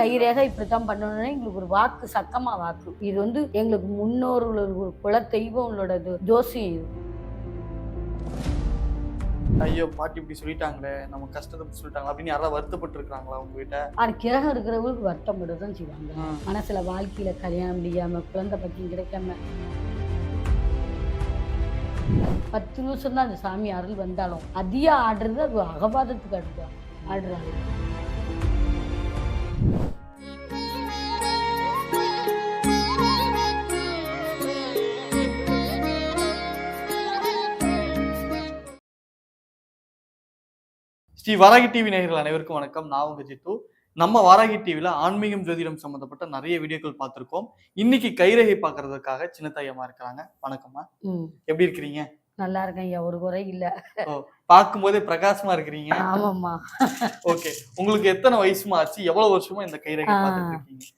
கைரேகை இப்படித்தான் பண்ணணும்னு எங்களுக்கு ஒரு வாக்கு சக்கமா வாக்கு. இது வந்து எங்களுக்கு முன்னோர்களோட ஒரு குல தெய்வங்களோடது ஜோசியம் இது ஐயோ பாட்டி இப்படி சொல்லிட்டாங்களே நம்ம கஷ்டத்தை சொல்லிட்டாங்களா அப்படின்னு யாராவது வருத்தப்பட்டு இருக்காங்களா உங்க கிட்ட ஆனா கிரகம் இருக்கிறவங்களுக்கு வருத்தப்பட்டு தான் செய்வாங்க. மனசுல வாழ்க்கையில கல்யாணம் முடியாம குழந்தை பக்கம் கிடைக்காம. பத்து நிமிஷம் தான் அந்த சாமி அருள் வந்தாலும் அதிக ஆடுறது அது அகபாதத்துக்கு அடுத்து ஆடுறாங்க. ஸ்ரீ வாராகி டிவி நேயர்கள் அனைவருக்கும் வணக்கம். நான் உங்க ஜித்து. நம்ம வாராகி டிவில ஆன்மீகம் ஜோதிடம் சம்பந்தப்பட்ட நிறைய வீடியோக்கள் பார்த்திருக்கோம். இன்னைக்கு கைரேகை பார்க்கறதுக்காக சின்ன தையமா இருக்கிறாங்க. வணக்கம்மா. எப்படி இருக்கிறீங்க? நல்லா இருக்கேன் ஐயா ஒரு குறை இல்ல. பார்க்கும்போதே பிரகாசமா இருக்கிறீங்க. ஆமாம்மா. ஓகே உங்களுக்கு எத்தனை வயசுமா ஆச்சு? எவ்வளவு வருஷமா இந்த கைரேகை. பார்த்துட்டு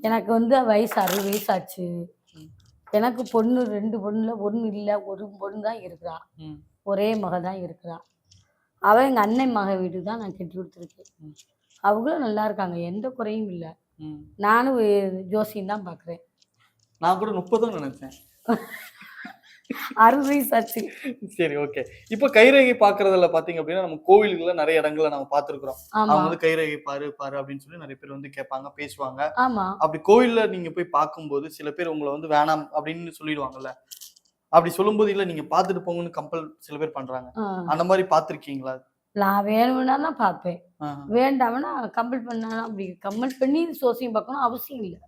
எனக்கு வந்து வயசு அறுபது வயசாச்சு ம். எனக்கு பொண்ணு ரெண்டு பொண்ணுல ஒண்ணு இல்ல ஒரு பொண்ணு தான் இருக்கிறா. ஒரே மக தான் இருக்கிறா. அவ எங்க அண்ணன் மக வீடு தான் நான் கட்டி கொடுத்துருக்கேன். அவங்களும் நல்லா இருக்காங்க எந்த குறையும் இல்லை. நானும் ஜோசியம் தான் பார்க்குறேன் நான் கூட முப்பதும் நினைச்சேன். அறுபது வயசாச்சு சரி ஓகே இப்போ கைரேகை பாக்குறதுல பாத்தீங்க அப்படின்னா நம்ம கோவில்கள்ல நிறைய இடங்கள்ல நம்ம பார்த்திருக்கிறோம். ஆமா. அவங்க வந்து கைரேகை பாரு பாரு அப்படின்னு சொல்லி நிறைய பேர் வந்து கேட்பாங்க பேசுவாங்க. ஆமா. அப்படி கோவில்ல நீங்க போய் பார்க்கும்போது சில பேர் உங்களை வந்து வேணாம் அப்படின்னு சொல்லிடுவாங்கல்ல. அப்படி சொல்லும்போது இல்ல நீங்க பார்த்துட்டு போங்கன்னு கம்பல் சில பேர் பண்றாங்க. அந்த மாதிரி பார்த்திருக்கீங்களா? நான் வேணும்னா பார்ப்பேன். வேண்டாம்னா கம்பல் பண்ணா அப்படி கம்பல் பண்ணி சோசியம் பார்க்கணும் அவசியம் இல்லை.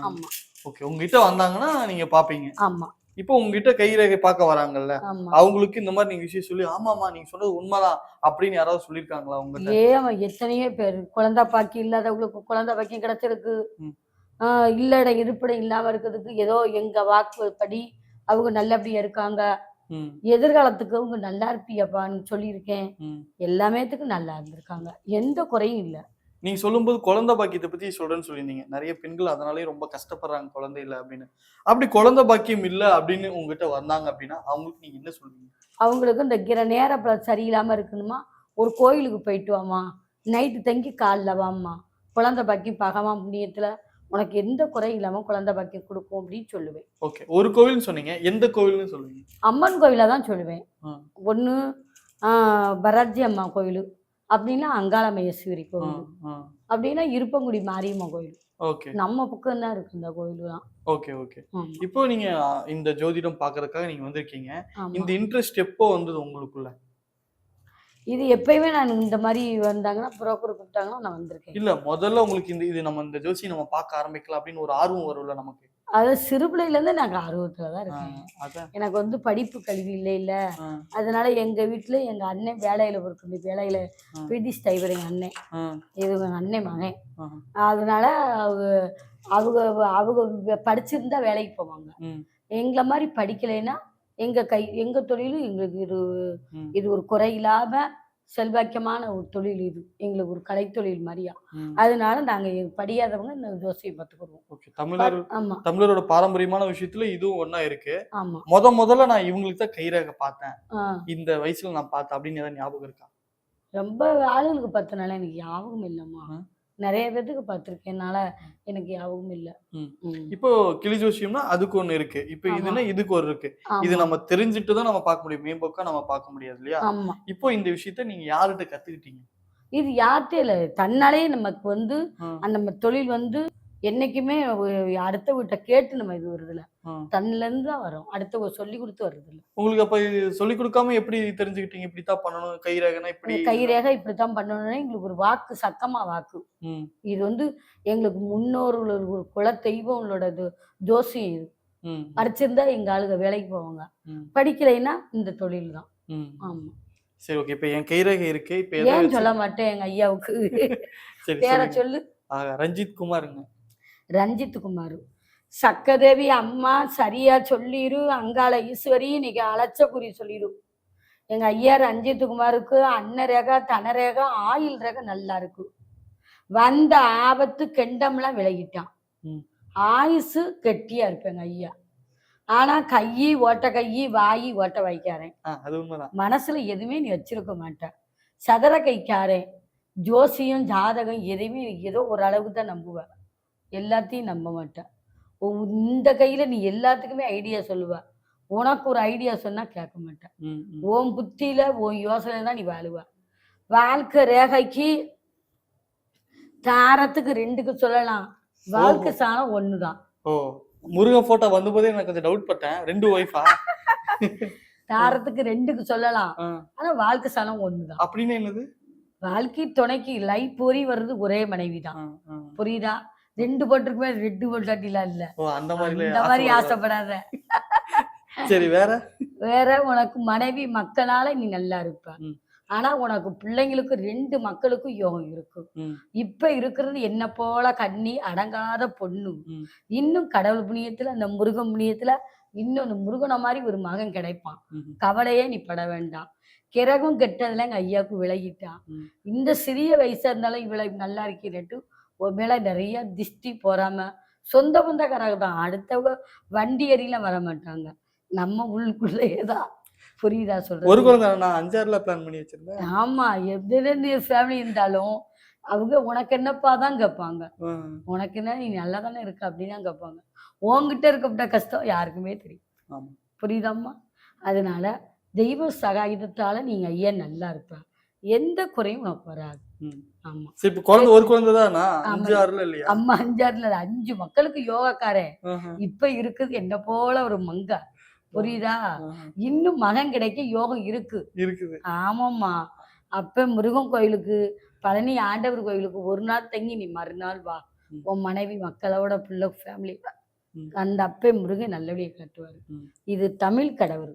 ஆமா. ஓகே உங்ககிட்ட வந்தாங்கன்னா நீங்க பாப்பீங்க ஆமா. இப்போ உங்ககிட்ட கைரேகை பார்க்க வராங்கல்ல அவங்களுக்கு இந்த மாதிரி நீங்க விஷயம் சொல்லி ஆமாமா நீங்க சொன்னது உண்மைதான் அப்படின்னு யாராவது சொல்லியிருக்காங்களா உங்ககிட்ட? ஏன் எத்தனையோ பேர் குழந்தை பாக்கி இல்லாதவங்களுக்கு குழந்தை பாக்கியம் கிடைச்சிருக்கு. ஆஹ் இல்லட இருப்பிடம் இல்லாம இருக்கிறதுக்கு ஏதோ எங்க வாக்குப்படி அவங்க நல்லபடியா இருக்காங்க. எதிர்காலத்துக்கு அவங்க நல்லா இருப்பியப்பான்னு சொல்லியிருக்கேன். ம். எல்லாமேத்துக்கு நல்லா இருந்திருக்காங்க. எந்த குறையும் இல்லை. நீங்க சொல்லும்போது குழந்தை பாக்கியத்தை பத்தி சொல்றேன்னு சொல்லியிருந்தீங்க. நிறைய பெண்கள் அதனாலே ரொம்ப கஷ்டப்படுறாங்க குழந்தை இல்லை அப்படின்னு. அப்படி குழந்தை பாக்கியம் இல்லை அப்படின்னு உங்ககிட்ட வந்தாங்க அப்படின்னா அவங்களுக்கு நீங்க என்ன சொல்லுவீங்க? அவங்களுக்கு இந்த கிர நேரம் ப- சரியில்லாம இருக்கணுமா? ஒரு கோயிலுக்கு போயிட்டு வாமா நைட்டு தங்கி காலைல வாம்மா. குழந்தை பாக்கியம் பகவா புண்ணியத்துல உனக்கு எந்த குறையும் இல்லாம குழந்தை பாக்கியம் கொடுக்கும் அப்படின்னு சொல்லுவேன். ஓகே ஒரு கோவில்னு சொன்னீங்க. எந்த கோவில்னு சொல்லுவீங்க? அம்மன் கோயிலை தான் சொல்லுவேன். ஒன்று பராஜி அம்மா கோயில். அப்படின்னா அங்காளமேஸ்வரி ஆ, கோயில் ஆ. அப்படின்னா இருப்பங்குடி மாரியம்மா கோயில் ஓகே. நம்ம பக்கம் தான் இருக்கு இந்த கோயிலுலாம். Okay okay. இப்போ நீங்க இந்த ஜோதிடம் பாக்குறதுக்காக நீங்க வந்திருக்கீங்க. இந்த இன்ட்ரெஸ்ட் எப்போ வந்தது உங்களுக்குள்ள? இது எப்பயுமே நான் இந்த மாதிரி வந்தாங்கன்னா புரோக்கர் கூப்பிட்டாங்கன்னா நான் வந்திருக்கேன். இல்ல முதல்ல உங்களுக்கு இந்த இது நம்ம இந்த ஜோசி நம்ம பார்க்க ஆரம்பிக்கலாம் அப்படின்னு ஒரு ஆர்வம் வரும்ல நமக்கு. அது சிறு பிள்ளையிலேருந்து நாங்கள் ஆர்வத்தில் தான் இருக்கேன். எனக்கு வந்து படிப்பு கல்வி இல்லை இல்லை. அதனால எங்க வீட்டில் எங்க அண்ணன் வேலையில இருக்குது வேலையில. பிரிட்டிஷ் டைவர் எங்க அண்ணன். இது எங்க அண்ணன் மகன். அதனால அவங்க அவங்க அவங்க படிச்சிருந்தா வேலைக்கு போவாங்க. எங்களை மாதிரி படிக்கலைன்னா எங்க கை எங்க தொழிலும் எங்களுக்கு இது இது ஒரு குறை இல்லாம செல்வாக்கியமான ஒரு தொழில் இது. எங்களுக்கு ஒரு கலைத்தொழில் மாதிரியா. அதனால நாங்க படியாதவங்க இந்த தமிழர் ஆமா. தமிழரோட பாரம்பரியமான விஷயத்துல இதுவும் ஒண்ணா இருக்கு. ஆமா. முத முதல்ல நான் இவங்களுக்கு தான் கைரேகை பார்த்தேன். இந்த வயசுல நான் பார்த்தேன் அப்படின்னு ஏதாவது ஞாபகம் இருக்கா? ரொம்ப ஆளுங்களுக்கு பார்த்தனால எனக்கு ஞாபகம் இல்லைம்மா. நிறைய பேத்துக்கு பார்த்துருக்கேனால எனக்கு ஞாபகம் இல்லை. இப்போ கிளி ஜோசியம்னா அதுக்கு ஒண்ணு இருக்கு. இப்போ ஆமா. இதுன்னா இதுக்கு ஒரு இருக்கு. இது நம்ம தெரிஞ்சுட்டு தான் நம்ம பார்க்க முடியும். மேம்போக்கா நம்ம பார்க்க முடியாது இல்லையா? இப்போ இந்த விஷயத்த நீங்க யார்கிட்ட கத்துக்கிட்டீங்க? இது யார்கிட்ட இல்லை. தன்னாலே நமக்கு வந்து அந்த நம்ம தொழில் வந்து என்னைக்குமே அடுத்த வீட்டை கேட்டு நம்ம இது வருதுல ஆ. தன்னில இருந்து தான் வரும் அடுத்தவங்க சொல்லி கொடுத்து வருது உங்களுக்கு அப்ப சொல்லி கொடுக்காம எப்படி தெரிஞ்சுக்கிட்டீங்க? இப்படித்தான் பண்ணணும். கைரேகனா இப்படி கைரேகை இப்படித்தான் பண்ணணும்னு எங்களுக்கு ஒரு வாக்கு சக்கமா வாக்கு. இது வந்து எங்களுக்கு முன்னோர்களோட ஒரு குல தெய்வங்களோடது ஜோசியம் இது. படிச்சிருந்தா எங்க ஆளுங்க வேலைக்கு போவாங்க. படிக்கலைன்னா இந்த தொழில் தான். ஆமா. சரி ஓகே. இப்ப என் கைரேகை இருக்கு. இப்ப ஏன் சொல்ல மாட்டேன் எங்க ஐயாவுக்கு? பேரை. சொல்லு. ரஞ்சித் குமாருங்க. ரஞ்சித் குமார். சக்கதேவி அம்மா சரியா சொல்லிரு அங்காள ஈஸ்வரி இன்னைக்கு அழைச்ச குறி சொல்லிரு. எங்க ஐயா ரஞ்சித் குமாருக்கு அன்ன ரேகா தன ரேகா ஆயில் ரேகா நல்லா இருக்கு. வந்த ஆபத்து கெண்டம்லாம் விலகிட்டான். ஆயுசு கெட்டியா இருப்பேங்க ஐயா. ஆனா கையி ஓட்ட கையி வாயி ஓட்ட வைக்காரன். மனசுல எதுவுமே நீ வச்சிருக்க மாட்ட சதுர கைக்காரன். ஜோசியம் ஜாதகம் எதையுமே ஏதோ ஒரு அளவுக்கு தான் நம்புவேன் எல்லாத்தையும் நம்ப மாட்டேன் இந்த கையில நீ எல்லாத்துக்குமே ஐடியா சொல்லுவ. உனக்கு ஒரு ஐடியா சொன்னா கேட்க மாட்டேன் ம், ம். உன் புத்தியில உன் யோசனை தான் நீ வாழுவ. வாழ்க்கை ரேகைக்கு தாரத்துக்கு ரெண்டுக்கு சொல்லலாம். வாழ்க்கை சாணம் ஒண்ணுதான். ஓ முருகன் போட்டோ வந்தபோதே எனக்கு கொஞ்சம் டவுட் பட்டேன். ரெண்டு ஒய்ஃபா தாரத்துக்கு ரெண்டுக்கு சொல்லலாம். ஆனா வாழ்க்கை சாணம் ஒண்ணுதான். அப்படின்னு என்னது? வாழ்க்கை துணைக்கு லைஃப் பொறி வர்றது ஒரே மனைவி தான். புரியுதா? ரெண்டு போட்டிருக்குமே ரெண்டு போட்டாட்டிலாம் இல்ல. ஓ அந்த மாதிரி இந்த மாதிரி ஆசைப்படாத. சரி வேற? வேற உனக்கு மனைவி மக்களால நீ நல்லா இருப்ப. ஆனா உனக்கு பிள்ளைங்களுக்கு ரெண்டு மக்களுக்கும் யோகம் இருக்கும். இப்ப இருக்கிறது என்ன போல கண்ணி அடங்காத பொண்ணு. இன்னும் கடவுள் புண்ணியத்துல அந்த முருகன் புண்ணியத்துல அந்த முருகனை மாதிரி ஒரு மகன் கிடைப்பான். கவலையே நீ பட வேண்டாம். கிரகம் கெட்டதுல எங்க ஐயாவுக்கு விலகிட்டான். இந்த சிறிய வயசா இருந்தாலும் இவ்வளவு நல்லா இருக்கிறட்டு உன் மேல நிறைய திஷ்டி போறாம சொந்த பந்தக்காரங்க தான். அடுத்தவங்க வண்டி எறியெல்லாம் வர மாட்டாங்க. நம்ம உள்ளுக்குள்ளேயே தான் புரியுதா ஒரு சொல்றது குழந்தை நான் அஞ்சாறுல பிளான் பண்ணி வச்சிருந்தேன். ஆமா எந்த ஃபேமிலி இருந்தாலும் அவங்க உனக்கு என்னப்பா தான் கேட்பாங்க. உனக்கு என்ன நீ நல்லா தானே இருக்க அப்படின்னு தான் கேட்பாங்க. உன்கிட்ட இருக்கப்பட்ட கஷ்டம் யாருக்குமே தெரியும். ஆமா. புரியுதாம்மா? அதனால தெய்வ சகாயுதத்தால நீங்க ஐயா நல்லா இருப்ப. எந்த குறையும் உனக்கு வராது. ஆமா. சரி இப்ப குழந்தை ஒரு குழந்தை தானா? அஞ்சு ஆமா. ஆறுல இல்லையா? அம்மா அஞ்சாறுல இல்ல, அஞ்சு மக்களுக்கு யோகாக்காரன் இப்ப இருக்குது என்ன போல ஒரு மங்க. புரியுதா. இன்னும் மகன் கிடைக்க யோகம் இருக்கு. இருக்குது. ஆமாம்மா. அப்ப முருகன் கோயிலுக்கு பழனி ஆண்டவர் கோயிலுக்கு ஒரு நாள் தங்கி நீ மறுநாள் வா. உன் மனைவி மக்களோட பிள்ளை ஃபேமிலி. அந்த அப்பே முருகன் நல்லபடியா காட்டுவாரு. இது தமிழ் கடவுள்.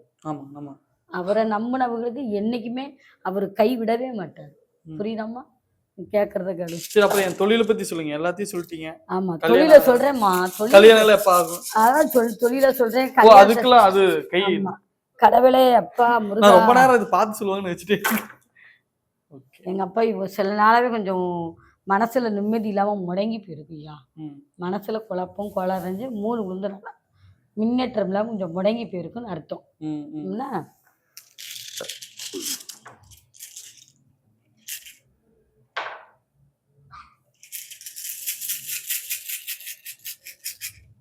அவரை நம்பினவங்களுக்கு என்னைக்குமே அவர் கைவிடவே மாட்டார். ம். புரியுதாம்மா? நீ கேக்குறத கேளு சரி அப்புறம் என் தொழிலை பத்தி சொல்லுங்க. எல்லாத்தையும் சொல்லிட்டீங்க. ஆமா தொழில சொல்றேன்மா தொழில் கல்யாணம் எப்ப அதான் சொல் தொழில சொல்றேன். அதுக்கெல்லாம் அது கை. கடவுளே அப்பா நான் முருகா ரொம்ப நேரம் இது பார்த்து சொல்லுவாங்கன்னு வச்சுட்டு ஓகே. எங்க அப்பா இவ சில நாளாவே கொஞ்சம் மனசுல நிம்மதி இல்லாம முடங்கி போயிருக்குய்யா ம். மனசுல குழப்பம் குளறஞ்சு மூணு விழுந்தனால முன்னேற்றம் இல்லாம கொஞ்சம் முடங்கி போயிருக்குன்னு அர்த்தம். என்ன?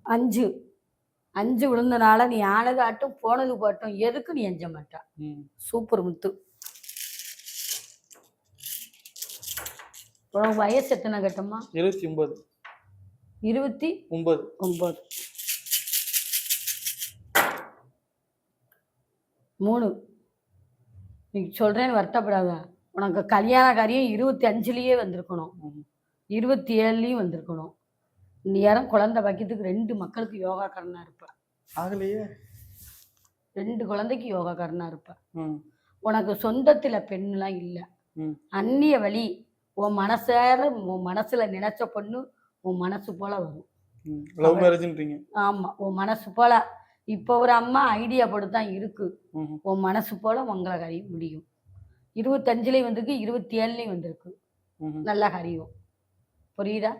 அஞ்சு. அஞ்சு விழுந்தனால நீ ஆனது ஆட்டும் போனது போட்டும் எதுக்கு நீ எஞ்ச மாட்டா? சூப்பர் முத்து. உனக்கு வயசு எத்தனை கட்டமா இருபத்தி ஒன்பது. இருபத்தி ஒன்பது. ஒன்பது. மூணு. நீ சொல்றேன்னு வருத்தப்படாத. உனக்கு கல்யாண காரியம் இருபத்தி அஞ்சுலயே வந்திருக்கணும். இருபத்தி ஏழுலயும் வந்திருக்கணும். நேரம் குழந்தை வைக்கிறதுக்கு ரெண்டு மக்களுக்கு யோகாக்காரனா இருப்ப. ஆகலையே? ரெண்டு குழந்தைக்கு யோகாக்காரனா இருப்ப. ம். உனக்கு சொந்தத்துல பெண்லாம் இல்ல. அந்நிய வழி உன் மனசார உன் மனசுல நினைச்ச பொண்ணு உன் மனசு போல வரும். ம். லவ் மேரேஜ்ன்றீங்க ஆமா உன் மனசு போல. இப்போ ஒரு அம்மா ஐடியா போட்டு தான் இருக்கு உன் மனசு போல மங்கள காரியம் முடியும். இருபத்தஞ்சுலேயும் வந்திருக்கு இருபத்தி ஏழுலேயும் வந்திருக்கு நல்ல காரியம் புரியுதா?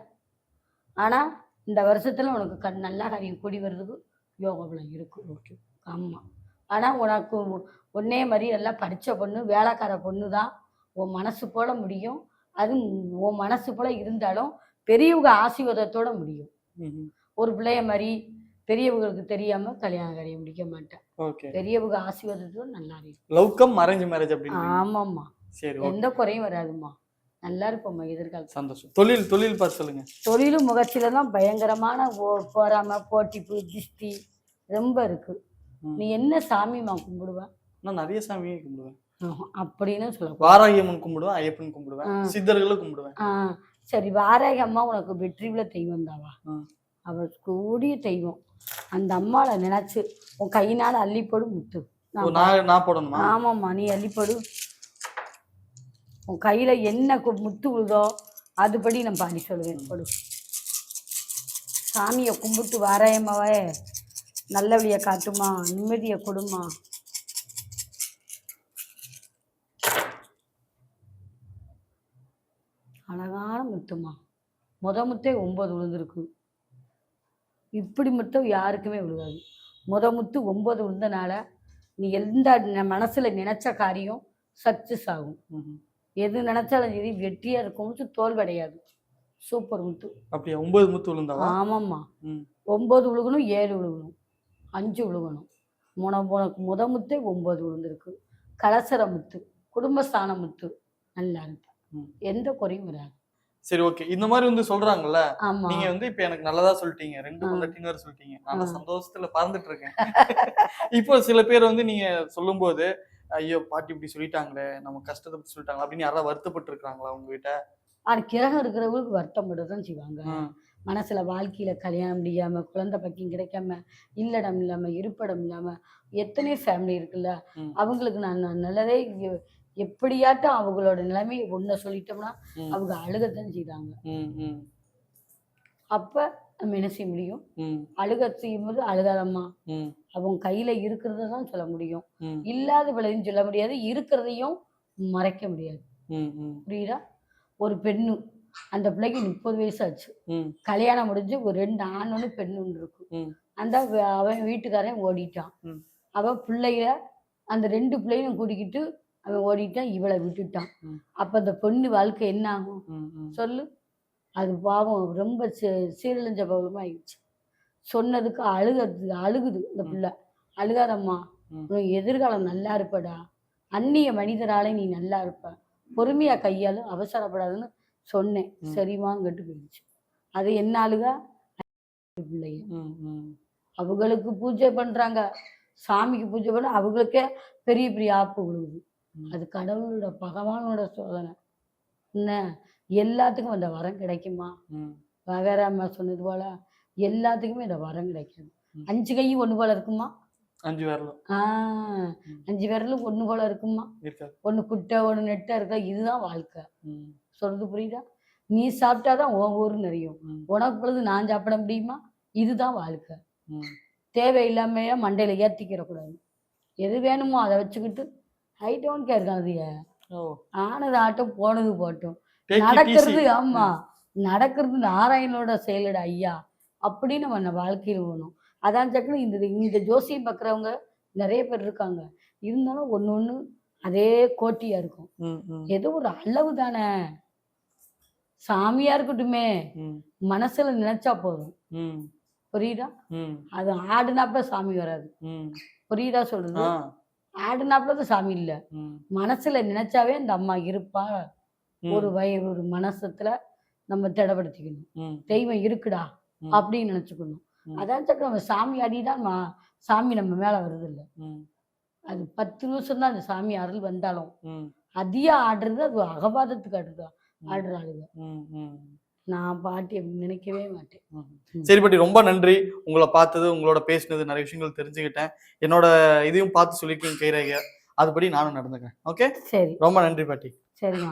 ஆனா இந்த வருஷத்துல உனக்கு கண் நல்ல காரியம் கூடி வர்றதுக்கு யோகபலம் இருக்கு. ஓகே. ஆமா. ஆனா உனக்கு ஒன்னே மாதிரி எல்லாம் படிச்ச பொண்ணு வேலைக்கார பொண்ணு தான் உன் மனசு போல முடியும். அது உன் மனசு போல இருந்தாலும் பெரியவங்க ஆசீர்வாதத்தோட முடியும். ஒரு பிள்ளைய மாதிரி பெரியவங்களுக்கு தெரியாம கல்யாண காரியம் முடிக்க மாட்டேன். பெரியவங்க ஆசீர்வாதத்தோட நல்லா இருக்கும் லவ் கம் அரேஞ்ச் மேரேஜ் ஆமாம்மா. எந்த குறையும் வராதும்மா. நல்லா இருப்போம்மா எதிர்காலத்தில். சந்தோஷம். தொழில் தொழில் பார்த்து சொல்லுங்க. தொழிலும் முகச்சில தான் பயங்கரமான போறாம போட்டிப்பு திஷ்டி ரொம்ப இருக்கு. நீ என்ன சாமிமா கும்பிடுவ? நான் நிறைய சாமியே கும்பிடுவேன். அப்படின்னு சொல்ல வாராகி அம்மன் கும்பிடுவேன் ஐயப்பன் கும்பிடுவேன். சித்தர்களும் கும்பிடுவேன். சரி வாராகி அம்மா உனக்கு வெற்றி உள்ள தெய்வம் தாவா. அவ கூடிய தெய்வம். அந்த அம்மாவை நினைச்சு உன் கையினால அள்ளிப்போடு முத்து. நான் நான் போடணுமா? ஆமாம்மா நீ அள்ளிப்படு. உன் கையில என்ன முத்து விழுதோ அதுபடி நான் பாடி சொல்லுவேன். படு சாமியை கும்பிட்டு வாராயம்மாவே நல்லபடியை காட்டுமா நிம்மதியை கொடுமா. அழகான முத்துமா முத முத்தே ஒன்பது விழுந்திருக்கு இப்படி முத்தம் யாருக்குமே விழுகாது முத முத்து ஒன்பது விழுந்தனால நீ எந்த மனசுல நினைச்ச காரியம் சக்சஸ் ஆகும். எது நினைச்சாலும் சரி வெற்றியா இருக்கும். முத்து தோல் கிடையாது சூப்பர் முத்து. அப்படியா? ஒன்பது முத்து விழுந்தாவா? ஆமாம்மா. ஒன்பது விழுகணும் ஏழு விழுகணும். அஞ்சு விழுகணும். முன முனக்கு முத முத்தே ஒன்பது விழுந்திருக்கு. கலசர முத்து குடும்பஸ்தான முத்து நல்லா ம். எந்த குறையும் வராது. சரி ஓகே. இந்த மாதிரி வந்து சொல்றாங்கல்ல நீங்க வந்து இப்ப எனக்கு நல்லதா சொல்லிட்டீங்க. ரெண்டு. பொண்டாட்டின்னு வேற சொல்லிட்டீங்க. நான். சந்தோஷத்துல பறந்துட்டு இருக்கேன். இப்போ சில பேர் வந்து நீங்க சொல்லும்போது ஐயோ பாட்டி இப்படி சொல்லிட்டாங்களே நம்ம கஷ்டத்தை பத்தி சொல்லிட்டாங்களா அப்படின்னு யாராவது வருத்தப்பட்டு இருக்காங்களா உங்ககிட்ட? ஆனா கிரகம் இருக்கிறவங்களுக்கு வருத்தப்பட்டு தான் செய்வாங்க. மனசுல வாழ்க்கையில கல்யாணம் முடியாம குழந்தை பக்கியம் கிடைக்காம இல்லடம் இல்லாம இருப்பிடம் இல்லாம எத்தனையோ ஃபேமிலி இருக்குல்ல. அவங்களுக்கு நான் நல்லதே எப்படியாட்டும் அவங்களோட நிலைமையை ஒன்றை சொல்லிட்டோம்னா அவங்க அழுகத்தான் ம், அப்ப நம்ம என்ன செய்ய முடியும்? அழுக செய்யும்போது அழுகாதம்மா அவங்க கையில இருக்கிறத தான் சொல்ல முடியும். இல்லாத விளையும் சொல்ல முடியாது. இருக்கிறதையும் மறைக்க முடியாது. புரியுதா? ஒரு பெண்ணு அந்த பிள்ளைக்கு முப்பது வயசு ஆச்சு கல்யாணம் முடிஞ்சு ஒரு ரெண்டு ஆண் ஒன்று பெண் ஒன்று இருக்கு. ம். அந்த அவன் வீட்டுக்காரன் ஓடிட்டான். அவன் பிள்ளைய அந்த ரெண்டு பிள்ளையும் கூட்டிக்கிட்டு அவன் ஓடிட்டான். இவளை விட்டுட்டான். அப்ப அந்த பொண்ணு வாழ்க்கை என்ன ஆகும்? சொல்லு. அது பாவம் ரொம்ப சீரழிஞ்ச பாவமா ஆயிடுச்சு. சொன்னதுக்கு அழுகிறது அழுகுது இந்த. பிள்ளை. அழுகாதம்மா. உன் எதிர்காலம் நல்லா இருப்படா. அந்நிய மனிதராலே நீ நல்லா இருப்ப. பொறுமையா கையாளு அவசரப்படாதுன்னு சொன்னேன். ம். சரிமாங்கட்டு போயிடுச்சு. அது என்ன அழுகா? பிள்ளைய. அவங்களுக்கு பூஜை பண்றாங்க. சாமிக்கு பூஜை பண்ண அவங்களுக்கே பெரிய பெரிய ஆப்பு விழுகுது. அது கடவுளோட பகவானோட சோதனை. என்ன? எல்லாத்துக்கும் அந்த வரம் கிடைக்குமா? வகராம சொன்னது போல எல்லாத்துக்குமே இந்த வரம் கிடைக்காது. ம். அஞ்சு கையும் ஒண்ணு போல இருக்குமா? அஞ்சு வரலாம் ஆஹ். அஞ்சு விரலும் ஒண்ணு போல இருக்குமா? ஒண்ணு குட்டை ஒண்ணு நெட்டா இருக்கா? இதுதான் வாழ்க்கை. சொல்றது புரியுதா? நீ சாப்பிட்டாதான் உன் ஊரு நிறையும். உனக்கு பொழுது நான் சாப்பிட முடியுமா? இதுதான் வாழ்க்கை. தேவையில்லாமையே மண்டையில ஏத்திக்கிற கூடாது. எது வேணுமோ அதை வச்சுக்கிட்டு ஐ டோன்ட் கேர் அது ஆனது ஆட்டம் போனது போட்டும். நடக்கிறது. ஆமா. நடக்கிறது நாராயணனோட செயலடா ஐயா. அப்படின்னு நம்ம வாழ்க்கையில் வேணும் அதான் சக்குனு இந்த இந்த ஜோசியம் பார்க்குறவங்க நிறைய பேர் இருக்காங்க. இருந்தாலும் ஒண்ணு ஒண்ணு அதே கோட்டியா இருக்கும். ஏதோ ஒரு அளவு தானே. சாமியா இருக்கட்டுமே. மனசுல நினைச்சா போதும். புரியுதா? அது ஆடுனாப்புல சாமி வராது. புரியுதா சொல்றது? ஆ, ஆடுனாப்புல தான் சாமி இல்ல. மனசுல நினைச்சாவே இந்த அம்மா இருப்பா. ஒரு வய ஒரு மனசத்துல நம்ம திடப்படுத்திக்கணும். தெய்வம் இருக்குடா. அப்படின்னு நினைச்சுக்கணும். அதான் சக்கர நம்ம சாமி அடிதான் சாமி நம்ம மேல வருது இல்ல அது பத்து நிமிஷம் தான் அந்த சாமி அருள் வந்தாலும். ம், அதிகம் ஆடுறது அது அகபாதத்துக்கு. ஆடுற ம், நான் பாட்டி நினைக்கவே மாட்டேன். சரி பாட்டி ரொம்ப நன்றி. உங்களை பார்த்தது உங்களோட பேசினது நிறைய விஷயங்கள் தெரிஞ்சுக்கிட்டேன். என்னோட இதையும் பார்த்து சொல்லியிருக்கீங்க கைரேகை அதுபடி நானும் நடந்துக்கிறேன். ஓகே? சரி. ரொம்ப நன்றி பாட்டி. சரிம்மா.